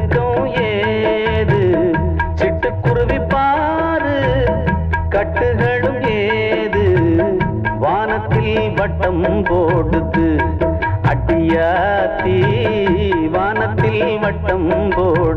இறக்கம் ஏது? சிட்டுக்குருவி பாரு கட்டுகளும் ஏது? வானத்தில் வட்டம் போடுது அட்டியாத்தி வானத்தில் வட்டம் போடு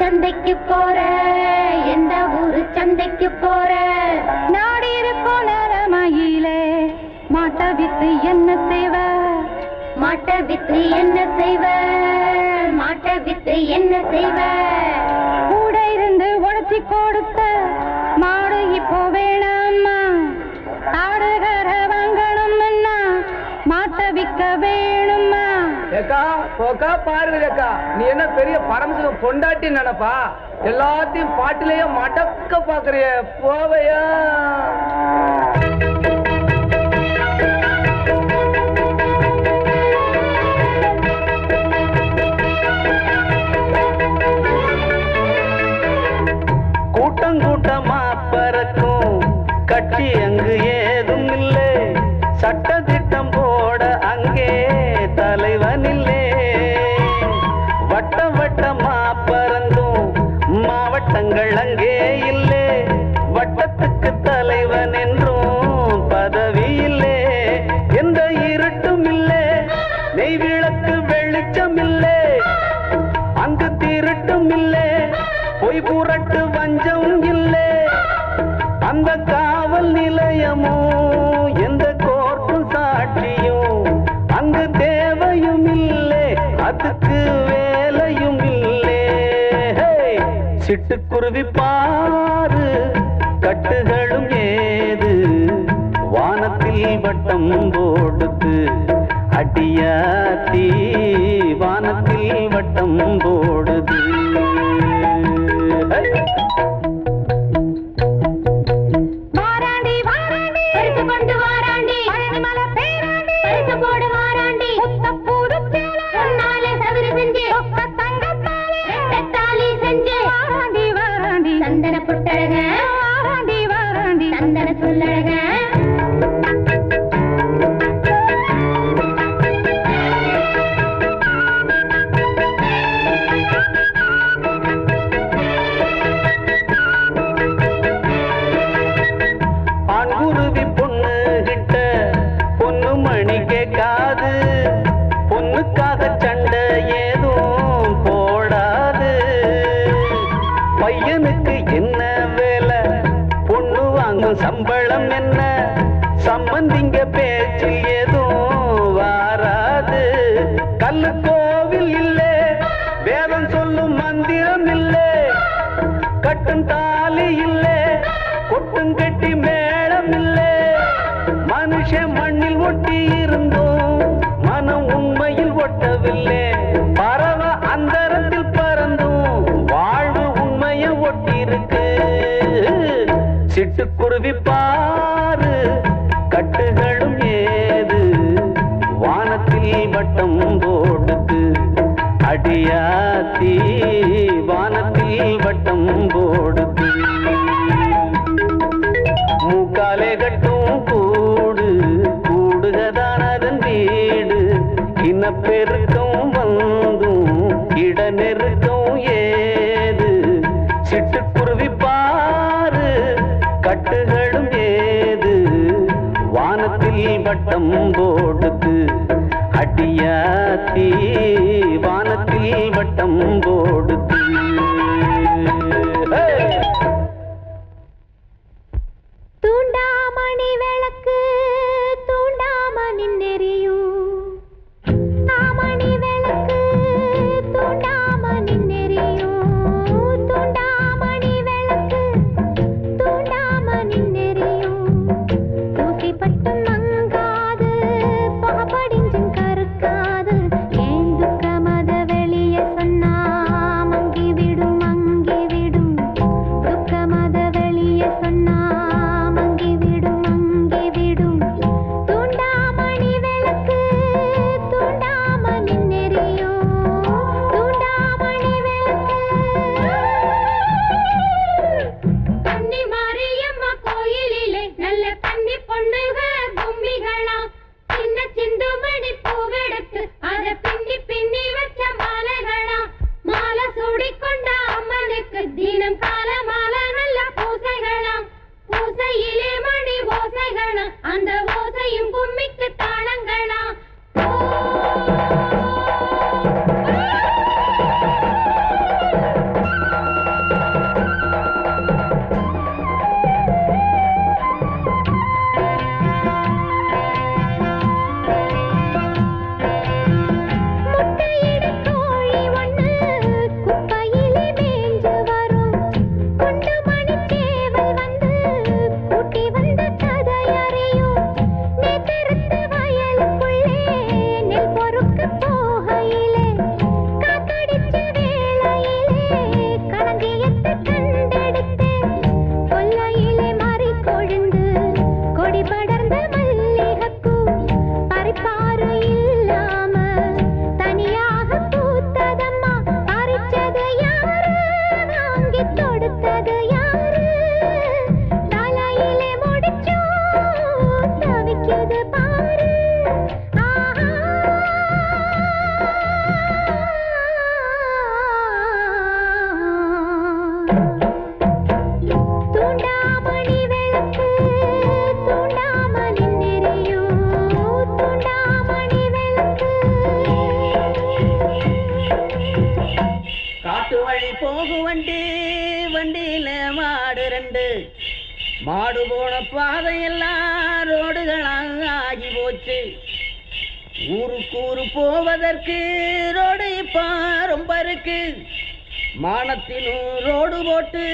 சந்தைக்கு போற எந்த ஊரு சந்தைக்கு போற? நாடி இருக்கும் நேரமாயிலே மாட்டை வித்து என்ன செய்வ? மாட்டை வித்து என்ன செய்வ? மாட்டை வித்து என்ன செய்வ? போக்கா பார்வதி அக்கா. நீ என்ன பெரிய பரமசிவம் பொண்டாட்டி நினைப்பா? எல்லாத்தையும் பாட்டிலேயே மடக்க பாக்குறிய போவையா? கூட்டம் கூட்டமா பறக்கும் கட்சி அங்கு ஏ போடுத்து அடியாத்தி வானத்தில் வட்டம் போடுது சம்பந்திங்க பேச்சில் ஏதும் வாராது. கல்லு கோவில் இல்லை வேதம் சொல்லும் மந்திரம் இல்லை. கட்டும் தாலி இல்லை கொட்டும் கட்டி மேளம் இல்லை. மனுஷன் மண்ணில் ஒட்டி இருந்தோம் மனம் உண்மையில் ஒட்டவில்லை. பறவ அந்தரத்தில் பறந்தும் வாழ்வு உண்மையை ஒட்டி இருக்கு சிட்டுக்குருவி பா இனப்பெருக்கம் வந்தும் இட நெருக்கம் ஏது சிட்டுக்குருவி பாரு கட்டுகளும் ஏது? வானத்தில் வட்டம் போடுது அடியாத்தி வானத்தில் வட்டம் இருக்கு ரோடு போட்டு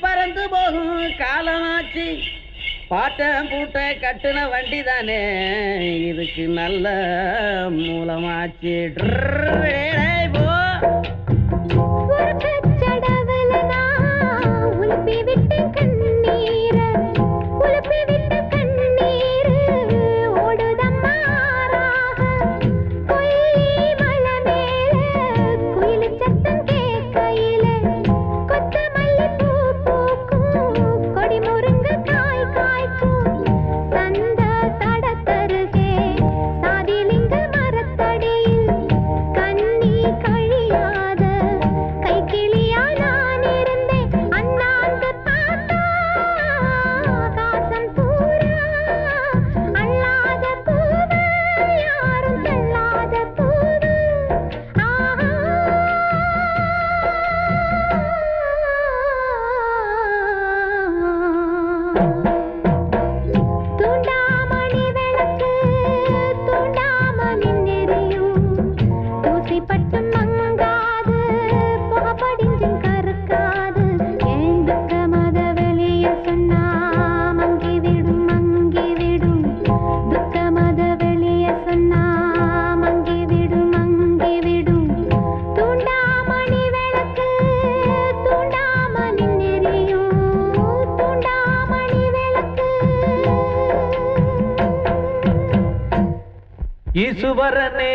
பறந்து போகும் காலமாச்சு. பாட்டம் பூட்ட கட்டுன வண்டி தானே இதுக்கு நல்ல மூலமாச்சு. ஈசுவரனே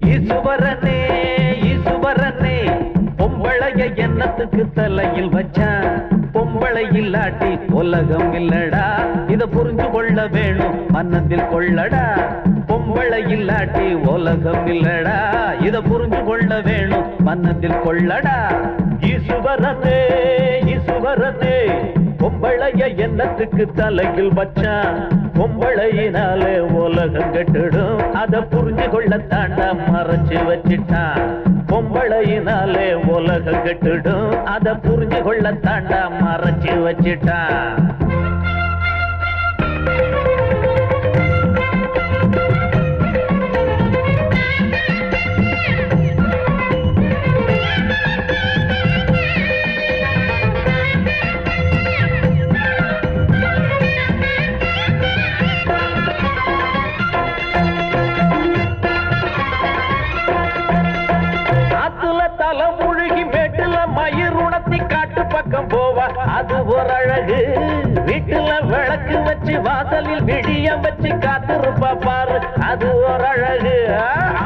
ஈசுவரனே ஈசுவரனே பொம்பளைய எண்ணத்துக்கு தலையில் வச்சான் பொம்பளை இல்லாட்டி உலகம் இல்லடா. இத புரிஞ்சு கொள்ள வேணும் மன்னத்தில் கொள்ளடா. பொம்பளை இல்லாட்டி உலகம் இல்லடா. இத புரிஞ்சு கொள்ள வேணும் மன்னத்தில் கொள்ளடா. ஈசுவரனே ஈசுவரனே பொம்பளைய எண்ணத்துக்கு தலையில் வச்சான் பொம்பளையினாலே உலகம் கெட்டுடும். அதை புரிஞ்சு கொள்ள தாண்டா மறைச்சு வச்சிட்டான் பொம்பளையினாலே உலகம் கெட்டுடும். அதை புரிஞ்சு கொள்ள தாண்டா மறைச்சு வச்சிட்டான் அழகு வீட்டுல விளக்கு வச்சு வாசலில் விடிய வச்சு காத்திருப்பா பாரு. அது ஒரு அழகு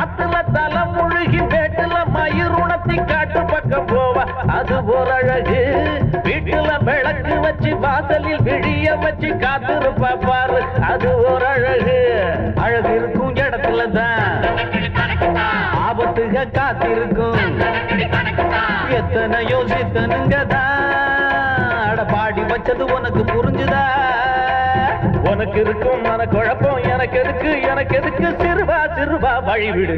ஆத்துல தலை முழுகி வேட்டுல மயிர் உணர்த்தி காட்டு பக்கம் போவா. அது ஒரு அழகு வீட்டுல விளக்கு வச்சு வாசலில் விடிய வச்சு காத்திருப்பா பாரு. அது ஒரு அழகு அழகு இருக்கும் இடத்துல தான் ஆபத்துக காத்திருக்கும். எத்தனை யோசித்தனுங்கதா அட வச்சது உனக்கு புரிஞ்சுதா? உனக்கு இருக்கும் மன குழப்பம் எனக்கு எதுக்கு? எனக்கு எதுக்கு? சிறுவா சிறுவா வழிவிடு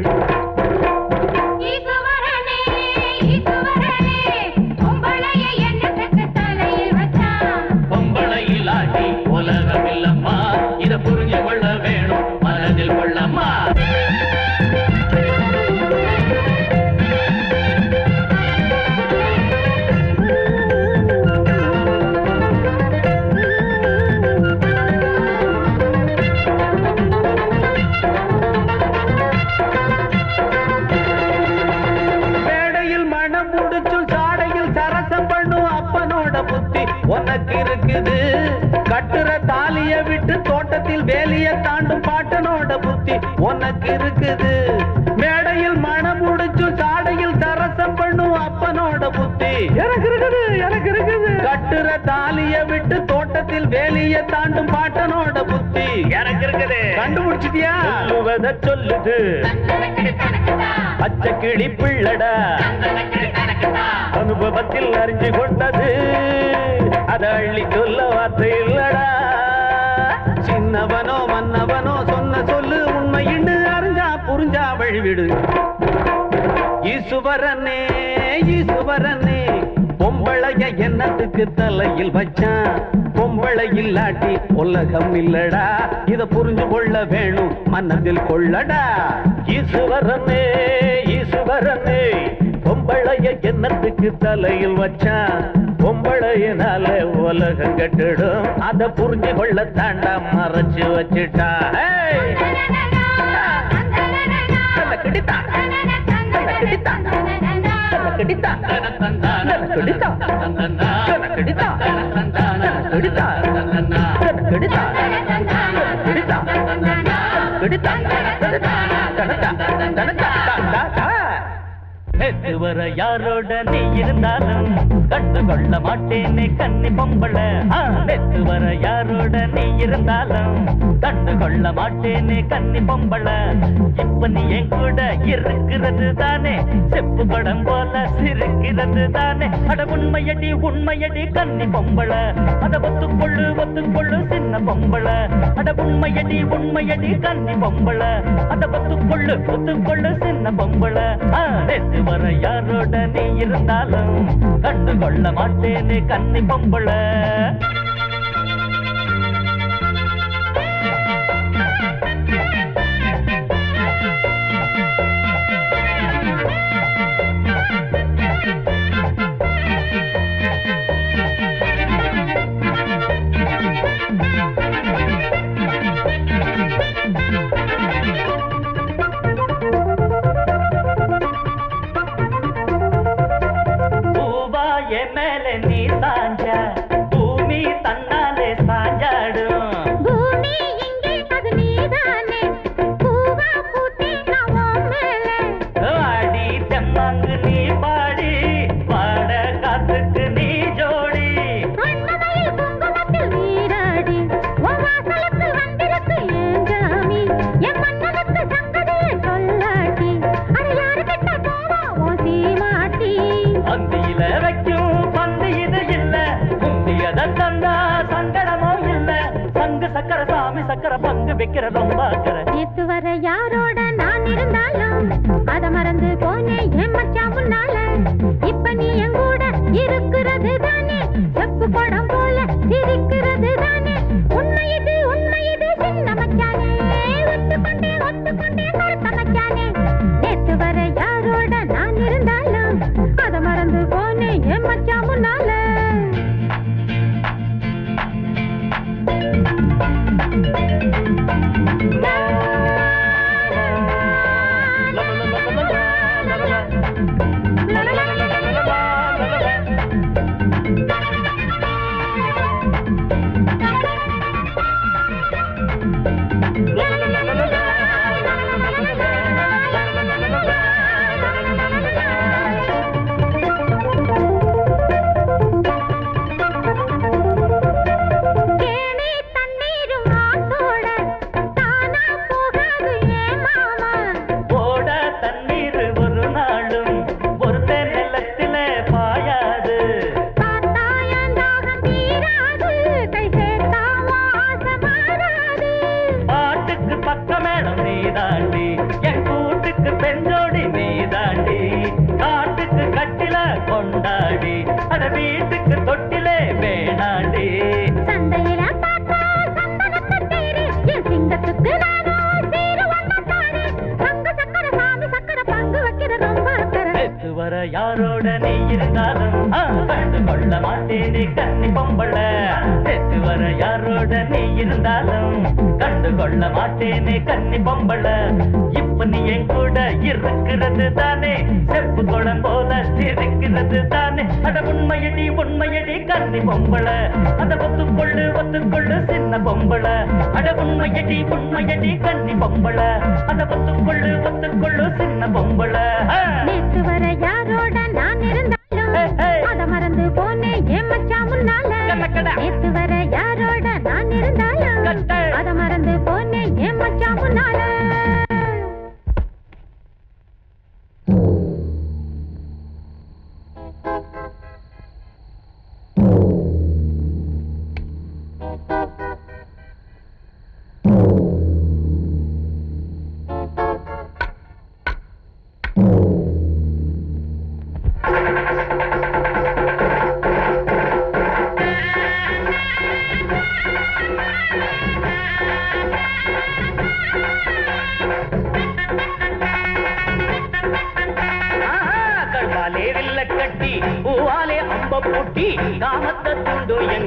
இருக்குது கண்டுபிடிச்சிட்டியா? சொல்லுவத சொல்லுது. பச்சை கிளி பிள்ளடா. அனுபவத்தில் அறிஞ்சு கொண்டது. அத அள்ளி சொல்ல வார்த்தை இல்லடா. சின்னவனோ மன்னவனோ சொன்ன சொல்லு உண்மையின்னு அறிஞ்சா புரிஞ்சா வழிவிடு ஈசுவரனே ஈசுவரனே. பொம்பளைய என்னத்துக்கு தலையில் வச்சான்? பொம்பளை இல்லாட்டி உலகம் இல்லடா. இத புரிஞ்சு கொள்ள வேணும் மனதில் கொள்ளடா. ஈசுவரனே ஈசுவரனே பொம்பளைய என்னத்துக்கு தலையில் வச்சான்? பொம்பளையினால உலகம் கட்டிடும். அத புரிஞ்சு கொள்ள தாண்டா மறைச்சு வச்சுட்டா ஏய்! தன்னை கிடித்தா. தன்னை கிடித்தா. தன்னை கிடித்தா. தன்னை கிடித்தா. தன்னை சேர்த்து வர யாரோட நீ இருந்தாலும் கண்டு கொள்ள மாட்டேனே கன்னி பொம்பள. சேர்த்து வர யாரோட நீ இருந்தாலும் கண்டு கொள்ள மாட்டேனே கன்னி பொம்பள. இப்ப நீ என் கூட இருக்கிறது தானே செப்பு படம் போல சிரிக்கிறது தானே. அட உண்மையடி உண்மையடி கன்னி பொம்பள. அட ஒத்துக்கொள்ளு ஒத்துக்கொள்ளு சின்ன பொம்பள. அட உண்மையடி உண்மையடி கன்னி பொம்பள. அட ஒத்துக்கொள்ளு ஒத்துக்கொள்ளு சின்ன பொம்பள. ஆ, நேத்து வர யாரோட நீ இருந்தாலும் கண்டு கொள்ள மாட்டேனே கன்னி பொம்பளை. சாமி பங்கு வைக்கிறதும் ரொம்ப நேத்து வர யாரோட நான் இருந்தாலும் அத மறந்து போனேன் என் மச்சான் முன்னால. இப்ப நீ என் கூட இருக்கிறது தானே செப்பு படம் போல சிரிக்கிறது தான் கொண்டாடி. அட வீட்டு யாரோட நீ இருந்தாலும் கண்டு கொள்ள மாட்டேனே கன்னி பொம்பள. செத்து வர யாரோட நீ இருந்தாலும் கண்டு கொள்ள மாட்டேனே கன்னி பொம்பள. இப்ப நீ என் கூட இருக்கிறது தானே செப்பு குளம் போல சிரிக்கிறது தானே. அட உண்மையடி உண்மையடி கன்னி பொம்பள. அத ஒத்துக்கொள்ளு ஒத்துக்கொள்ளு சின்ன பொம்பள. அட உண்மையடி உண்மையடி கன்னி பொம்பள. அத ஒத்துக்கொள்ளு ஒத்துக்கொள்ளு சின்ன பொம்பள ஆ. நேத்து வர யாரோட நான் இருந்தாலும். அத மறந்து போனேன் என் மச்சான் முன்னால. நேத்து வர யாரோட நான் இருந்தாலும். அத மறந்து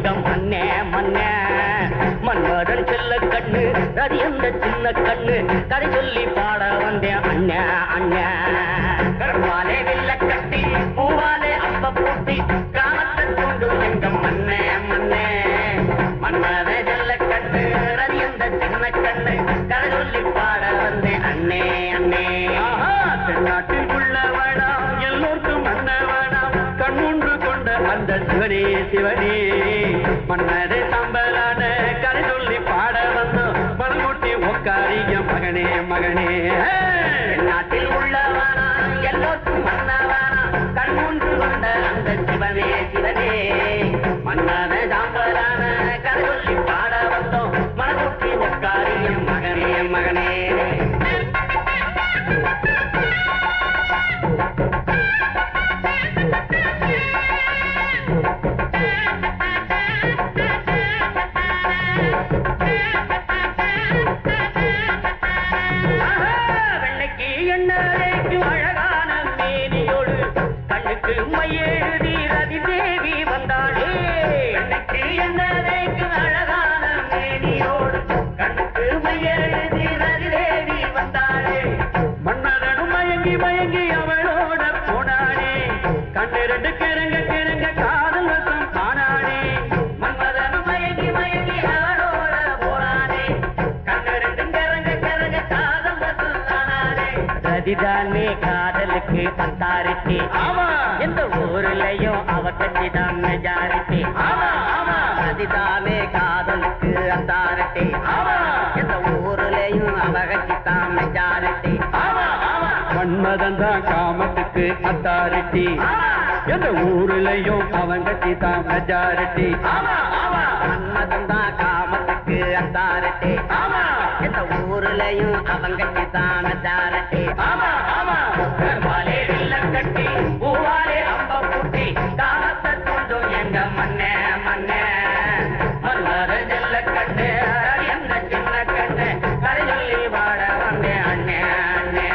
தூண்டு எங்க மண்ணே மண்ணே மன்மதன் செல்ல கண்ணு ரதி அந்த சின்ன கண்ணு. கதை சொல்லி பாட வந்தேன் அண்ணே அண்ணே. கருவாலே வில்ல சிவனே சிவனே. மன்னரே தம்பலான கரை சொல்லி பாட வந்தோம். மனமுட்டி உக்காரிய மகனே மகனே. நாட்டில் உள்ள எல்லோருக்கும் மன்ன கண் மூன்று கொண்ட அந்த சிவனே சிவனே. மன்னர தாம்பலான ரதிதானே காதலுக்கு அத்தாரிட்டி எந்த ஊர்லயும் அவ கட்சிதான் மெஜாரிட்டி. ரதிதானே காதலுக்கு அத்தாரிட்டி எந்த ஊர்லயும் அவ கட்சிதான் மெஜாரிட்டி. மன்மதன் தான் காமத்துக்கு அத்தாரிட்டி எந்த ஊர்லயும் அவன் கட்சி தான் மெஜாரிட்டி மன்மதன் தான் காமத்துக்கு இழந்தாரட்டே ஆமா. எந்த ஊர்லயும் அவங்க தான் தாரட்டே ஆமா ஆமா. வில்ல கட்டி பூவாலே அம்ப பூட்டி தூண்டும் எங்க மண்ணே மண்ணே மன்மத ஜல்ல சின்ன வாட வந்தேன் அண்ணே அண்ணே.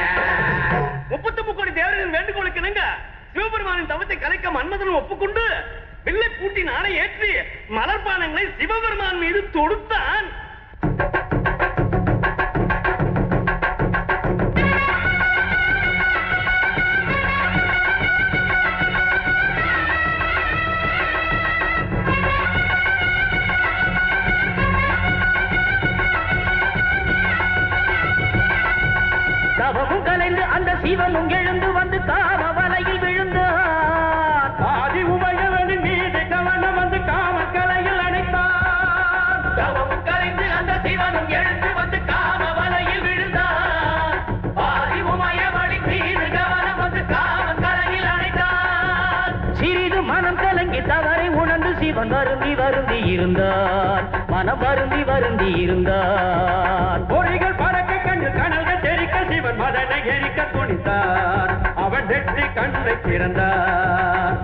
முப்பத்தொன்பது கோடி தேவர்களின் வேண்டுகோளுக்கு இணங்க சிவபெருமானின் தவத்தை கலைக்க மன்மதன் ஒப்புக்கொண்டு வில்லை பூட்டி ஏற்றி மலர்பானங்களை சிவபெருமான் மீது தொடுத்தான். கலைந்து அந்த சிவனும் எழுந்து இருந்தார் மன வருந்தி வருந்தி இருந்தார் பொறிகள் பறக்க கண்ணு கனல்கள் தெரிக்க சிவன் மதனை எரிக்க துணித்தார் அவன் வெற்றி கண்ணை திறந்தார்